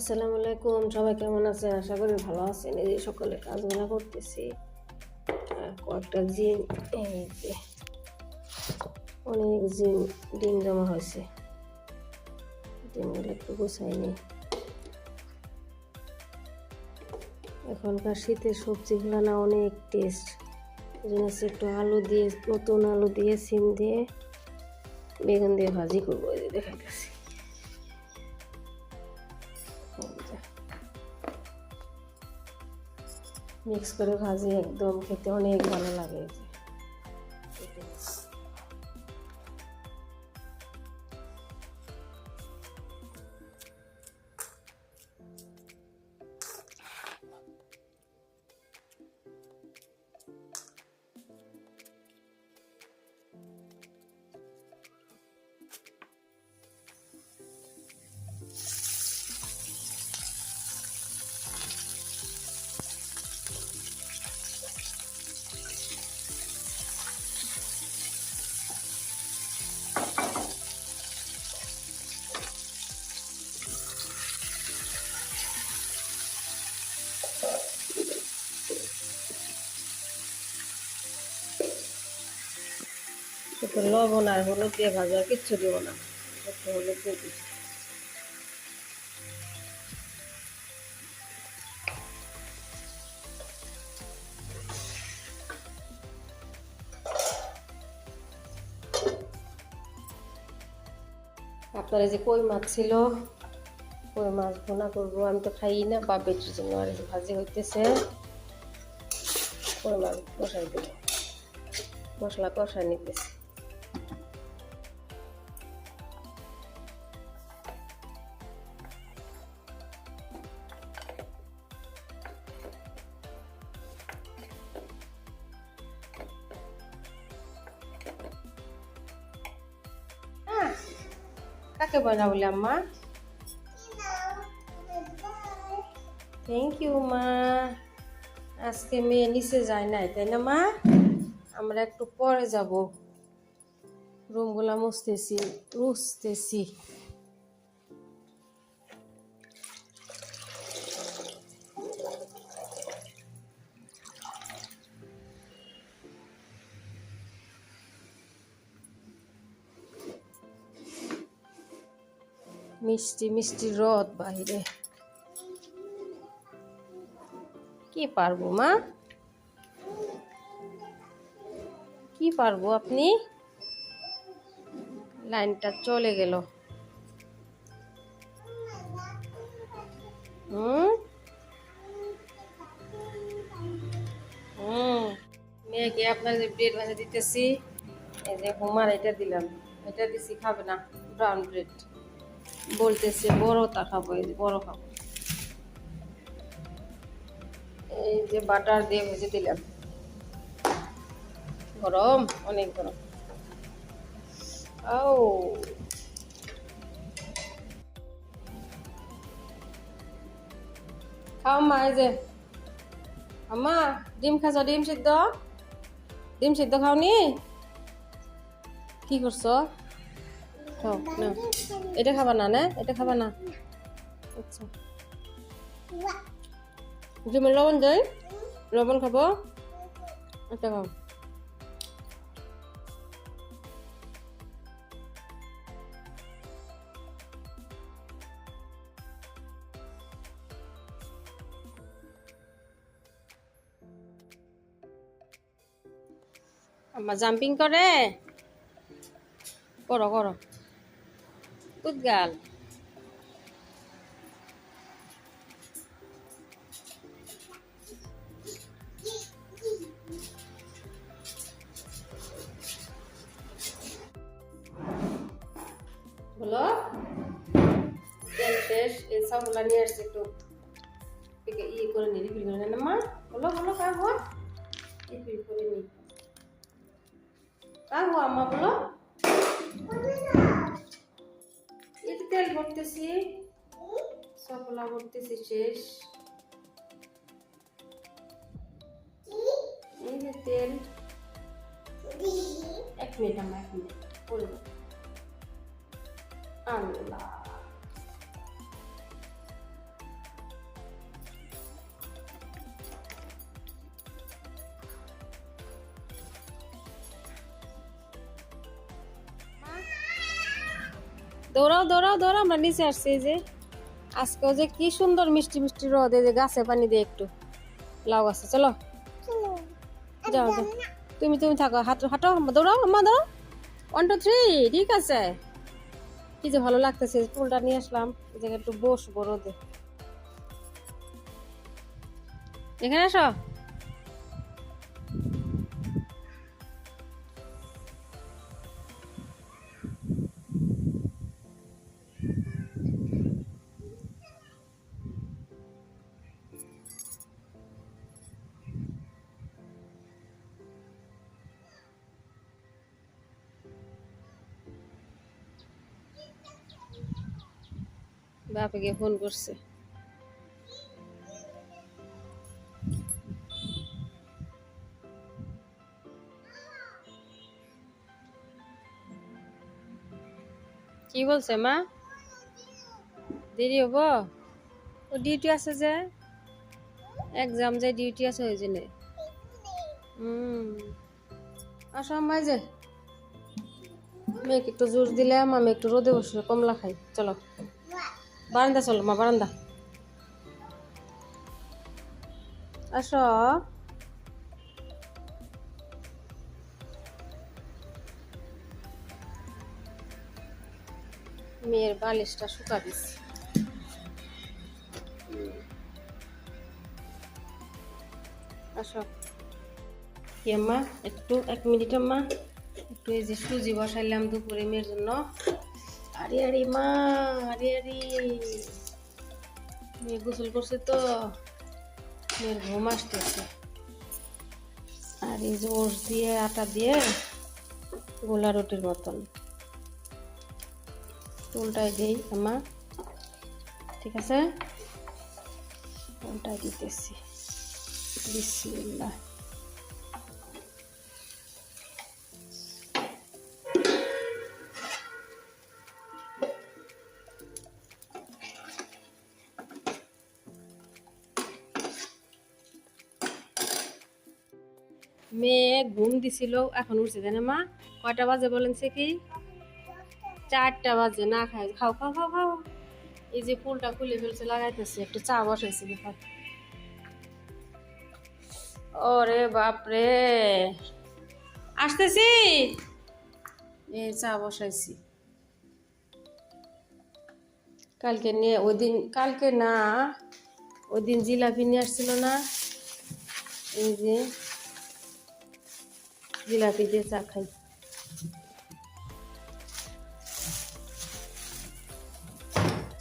আসসালামু আলাইকুম, সবাই কেমন আছেন? আশা করি ভালো আছেন। এই যে সকালে কাজগুলো করতেছি কয়েকটা জিন, এই যে অনেক জিন ডিম জমা হয়েছে। ডিমগুলো একটু গুছাইনি এখনকার শীতের সবজিগুলো না অনেক টেস্ট জন্য একটু আলু দিয়ে, নতুন আলু দিয়ে, সিম দিয়ে বেগুন দিয়ে ভাজি করব। এই যে মিক্স করে ভাজি একদম খেতে অনেক ভালো লাগে। শুধু লবণ আর হলুদ দিয়ে ভাজা, কিচ্ছু দিব না। একটু হলুদ দিয়ে দিচ্ছি। আপনার যে কই মাছ ছিল, কই মাছ ভোনা করব, আমি তো খাই না বা বেটির জন্য আর ভাজি হইতেছে। কই মাছ কষাই দেবো। মশলা কষাই নিতেছি। কাকে বলা বলে, আম্মা? থ্যাংক ইউ মা। আজকে মেয়ে নিচে যায় নাই, তাই না, মা? আমরা একটু পরে যাব। রুমগুলা মুছতেছি মুছতেছি। মিষ্টি মিষ্টি রদ বাহিরে কি পারব, মা? কি পারব আপনি? লাইনটা চলে গেল। হুম? হুম। মেয়েকে আপনার ব্রেড ভাজা দিতেছি, এই যে হুমার এটা দিলাম। এটা দিছি, খাবে না ব্রাউন ব্রেড বলতেছে বড়টা খাব, এই বড় খাব। এই যে বাটার দিয়ে ভেজে দিলাম। গরম, অনেক গরম। ও খাও মা, এই যে। আম্মা, ডিম খাচ্ছ ডিম সিদ্ধ? ডিম সিদ্ধ খাওনি? কি করছ? খাও না এটা খাবা না না? এটা খাবা না। আচ্ছা। তুমি লবণ যাই লবণ খাব, এটা খাও। আম্মা জাম্পিং করে? করো করো। উদ্গাল বলো তেল শেষ এই সবগুলা নিয়ে আসছে একটু। থেকে ইয়ে করে নি রিফিল করে নেন মা বলো বলো কার হো রিফিল করে নি। কার হো আম্মা বলো? তেল ভরতেছি সফলা ভরতেছি শেষ। এই যে তেল। এক মিনিট আমার এক মিনিট। আল্লাহ। দৌড়াও দৌড়াও দৌড়াও আমরা নিচে আসছি যে। আজকে যে কি সুন্দর মিষ্টি মিষ্টি রোদ এই যে গাছে পানি দিয়ে একটু লাউ গাছে চলো। যাও যাও। তুমি তুমি থাকো হাঁটো হাঁটো দৌড়াও আম্মা দৌড়াও। ওয়ান টু থ্রি ঠিক আছে। কি যে ভালো লাগতেছে ফুলটা নিয়ে আসলাম জায়গায় একটু বসবো রোদে। এখানে আসো। বাপকে ফোন করছে। কি বলছে মা? দেরি হব? ও ডিউটি আছে যে? এক্সাম যে ডিউটি আছে ওই জন্য। হুম। আসো আম্মাই যে। মেয়েকে একটু জোর দিলাম, আমি একটু রোদে বসে কমলা খাই। চলো। বারান্দা চলো মা বারান্দা আসো মেয়ের বালিশটা শুকা দিছি আসো একটু এক মিনিট আম্মা একটু এই যে সুজি বসাইলাম দুপুরে মেয়ের জন্য আরে আরে মা, আরে আরে। মেয়ে গোসল করছে তো। মেয়ের ঘুম আসতেছে। আর এই যে দিয়ে আটা দিয়ে গোলা রুটির মতন। উল্টাই দিই আমা ঠিক আছে? উল্টাই দিতেছি। বিসমিল্লাহ। মেয়ে ঘুম দিছিল, এখন উঠছে তাই না মা? কয়টা বাজে বলেন সে কি চারটা বাজে, না খাই খাও খাও খাও খাও। এই যে ফুলটা খুলে ফেলছে, লাগাইতেছে, একটু চা বসাইছি ওরে বাপরে। আসতেছি? এই চা বসাইছি। কালকে নিয়ে, ওই দিন, কালকে না, ওই দিন জিলাপি নিয়ে আসছিল না? এই যে জিলাপি দিয়ে চা খাই।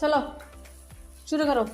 চলো শুরু করো।